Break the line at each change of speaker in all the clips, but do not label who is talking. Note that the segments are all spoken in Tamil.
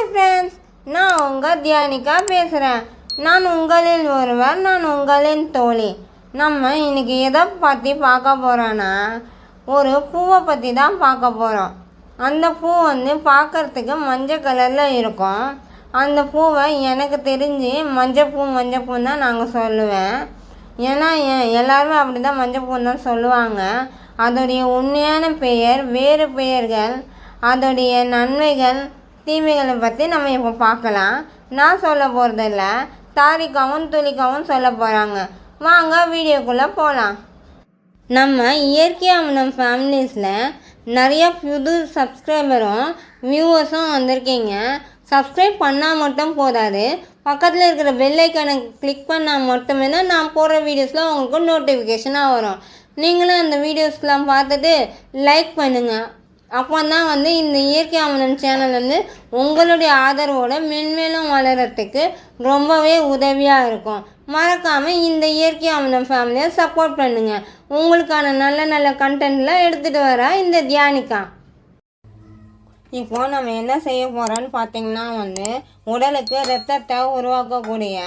ஹலோ ஃப்ரெண்ட்ஸ் நான் உங்கள் தியானிகா பேசுகிறேன் நான் உங்களில் ஒருவர் நான் உங்களின் தோழி. நம்ம இன்னைக்கு எதை பற்றி பார்க்க போகிறோன்னா ஒரு பூவை பற்றி தான் பார்க்க போகிறோம் அந்த பூ வந்து பார்க்கறதுக்கு மஞ்சள் கலரில் இருக்கும். அந்த பூவை எனக்கு தெரிஞ்சு மஞ்சள் பூ மஞ்சள் பூ தான் நாங்கள் சொல்லுவேன். ஏன்னா எ- எல்லாருமே அப்படி தான் மஞ்சள் பூ தான் சொல்லுவாங்க. அதோடைய உண்மையான பெயர் வேறு பெயர்கள் அதோடைய நன்மைகள் தீமைகளை பற்றி நம்ம இப்போ பார்க்கலாம். நான் சொல்ல போகிறதில்ல தாரிக்காவும் துளிக்காவும் சொல்ல போகிறாங்க வாங்க வீடியோக்குள்ளே போகலாம் நம்ம இயற்கையாக நம்ம ஃபேமிலிஸில் நிறைய புது சப்ஸ்கிரைபரும் வியூவர்ஸும் வந்திருக்கீங்க. சப்ஸ்கிரைப் பண்ணால் மட்டும் போதாது. பக்கத்தில் இருக்கிற பெல்லைக்கனை கிளிக் பண்ணால் மட்டுமே தான் நான் போடுற வீடியோஸில் உங்களுக்கு நோட்டிஃபிகேஷனாக வரும். நீங்களும் அந்த வீடியோஸ்லாம் பார்த்துட்டு லைக் பண்ணுங்கள் அப்போ தான் வந்து இந்த இயற்கை ஆவணம் சேனல் வந்து உங்களுடைய ஆதரவோடு மென்மேலும் வளர்கிறதுக்கு ரொம்பவே உதவியாக இருக்கும். மறக்காமல் இந்த இயற்கை ஆவணம் ஃபேமிலியை சப்போர்ட் பண்ணுங்கள் உங்களுக்கான நல்ல நல்ல கண்டென்ட்லாம் எடுத்துகிட்டு வர இந்த தியானிகா. இப்போ நம்ம என்ன செய்ய போகிறோன்னு பார்த்தீங்கன்னா வந்து உடலுக்கு ரத்தத்தை உருவாக்கக்கூடிய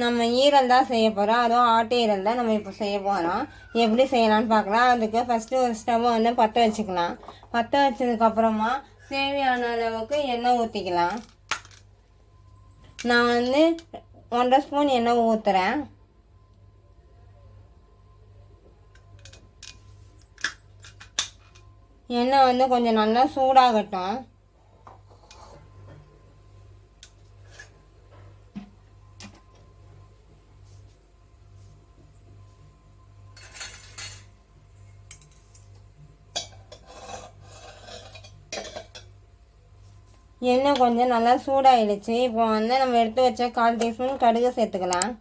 நம்ம ஈரல் தான் செய்ய போகிறோம் அதுவும் ஆட்டு ஈரல் தான் நம்ம இப்போ செய்ய போகிறோம் எப்படி செய்யலாம்னு பார்க்கலாம். அதுக்கு ஃபஸ்ட்டு ஒரு ஸ்டவ்வை வந்து பற்ற வச்சுக்கலாம். பற்ற வச்சதுக்கப்புறமா தேவையான அளவுக்கு எண்ணெய் ஊற்றிக்கலாம் நான் வந்து ஒன்றரை ஸ்பூன் எண்ணெய் ஊற்றுறேன் எண்ணெய் வந்து கொஞ்சம் நல்லா சூடாகட்டும். எண்ணெய் கொஞ்சம் நல்லா சூடாயிடுச்சு. இப்போ வந்து நம்ம எடுத்து வச்ச கால் டீஸ்பூன் கடுகு சேர்த்துக்கலாம்.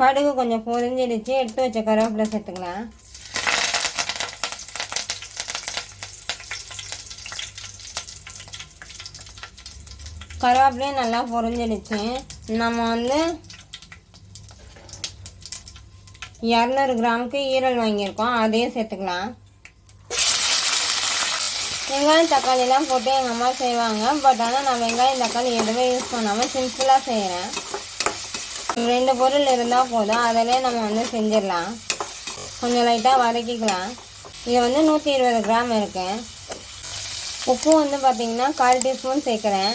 கடுகு கொஞ்சம் பொரிஞ்சிடுச்சு. எடுத்து வச்ச கருவேப்பிலை சேர்த்துக்கலாம். கருவேப்பிலையும் நல்லா பொரிஞ்சிடுச்சு. நம்ம வந்து இரநூறு கிராமுக்கு ஈரல் வாங்கியிருக்கோம். அதையும் சேர்த்துக்கலாம். வெங்காயம் தக்காளிலாம் போட்டு எங்கள் அம்மா செய்வாங்க. பட் ஆனால் நான் வெங்காயம் தக்காளி எதுவுமே யூஸ் பண்ணாமல் சிம்பிளாக செய்கிறேன் ரெண்டு பொருள் இருந்தால் போதும். அதிலே நம்ம வந்து செஞ்சிடலாம். கொஞ்சம் லைட்டாக வதக்கிக்கலாம். இது வந்து நூற்றி இருபது கிராம் இருக்குது உப்பு வந்து பார்த்திங்கன்னா கால் டீஸ்பூன் சேர்க்குறேன்.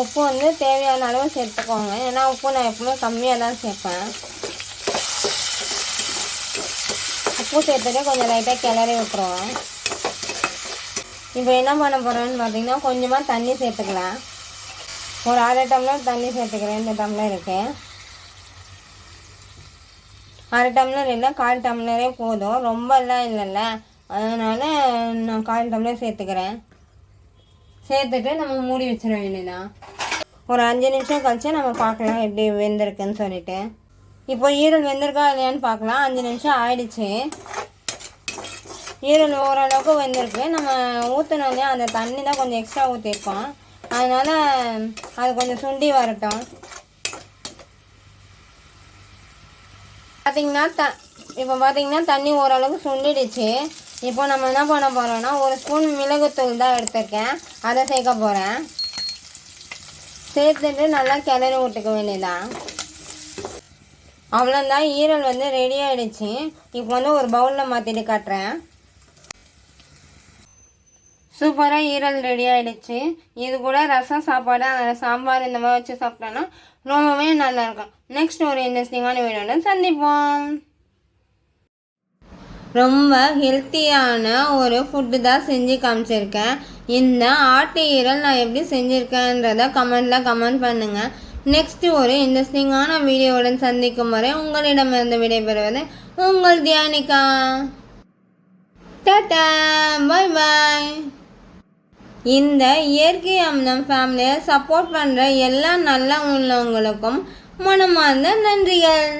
உப்பு வந்து தேவையான அளவு சேர்த்துக்கோங்க. ஏன்னா உப்பு நான் எப்பவுமே கம்மியாக தான் சேர்ப்பேன். உப்பு சேர்த்துட்டு கொஞ்சம் லைட்டாக கிளறி விட்டுருவோம் இப்போ என்ன பண்ண போகிறோன்னு பார்த்தீங்கன்னா கொஞ்சமாக தண்ணி சேர்த்துக்கலாம். ஒரு அரை டம்ளர் தண்ணி சேர்த்துக்கிறேன். இந்த டம்ளருக்கு அரை டம்ளர் இல்லை கால் டம்ளரே போதும். ரொம்பலாம் இல்லைல்ல. அதனால் நான் கால் டம்ளர் சேர்த்துக்கிறேன். சேர்த்துட்டு நம்ம மூடி வச்சிட வேண்டியதான் ஒரு அஞ்சு நிமிஷம் கழிச்சு நம்ம பார்க்கலாம் எப்படி வெந்திருக்குன்னு சொல்லிட்டு. இப்போ ஈரல் வெந்திருக்கா இல்லையான்னு பார்க்கலாம். அஞ்சு நிமிஷம் ஆயிடுச்சு. ஈரல் ஓரளவுக்கு வெந்திருக்கு. நம்ம ஊற்றினோம் இல்லையா அந்த தண்ணி தான் கொஞ்சம் எக்ஸ்ட்ரா ஊற்றிருக்கோம் அதனால் அது கொஞ்சம் சுண்டி வரட்டும். பார்த்தீங்கன்னா த இப்போ பார்த்தீங்கன்னா தண்ணி ஓரளவுக்கு சுண்டிடுச்சு. இப்போ நம்ம என்ன பண்ண போகிறோன்னா ஒரு ஸ்பூன் மிளகுத்தூள் தான் எடுத்திருக்கேன். அதை சேர்க்க போகிறேன் சேர்த்துட்டு நல்லா கிளறி விட்டுக்க வேண்டியதான் அவ்வளோதான் ஈரல் வந்து ரெடி ஆகிடுச்சு இப்போ வந்து ஒரு பவுலில் மாற்றிட்டு காட்டுறேன். சூப்பராக ஈரல் ரெடி ஆகிடுச்சு இது கூட ரசம் சாப்பாடு அதில் சாம்பார் இந்த மாதிரி வச்சு சாப்பிட்டோன்னா ரொம்பவே நல்லாயிருக்கும் நெக்ஸ்ட் ஒரு இன்ட்ரெஸ்டிங்கான வீடியோட சந்திப்போம். ரொம்ப ஹெல்த்தியான ஒரு ஃபுட்டு தான் செஞ்சு காமிச்சிருக்கேன். இந்த ஆட்டு ஈரல் நான் எப்படி செஞ்சுருக்கேன்றத கமெண்ட்டில் கமெண்ட் பண்ணுங்கள் நெக்ஸ்ட் ஒரு இன்ட்ரெஸ்டிங்கான வீடியோவுடன் சந்திக்கும் வரை உங்களிடமிருந்து விடைபெறுவது உங்கள் தியானிகா. டாட்டா பாய் பாய் இந்த இயற்கை அம்னம் ஃபேமிலியை சப்போர்ட் பண்ணுற எல்லா நல்ல உள்ளவங்களுக்கும் மனமார்ந்த நன்றிகள்.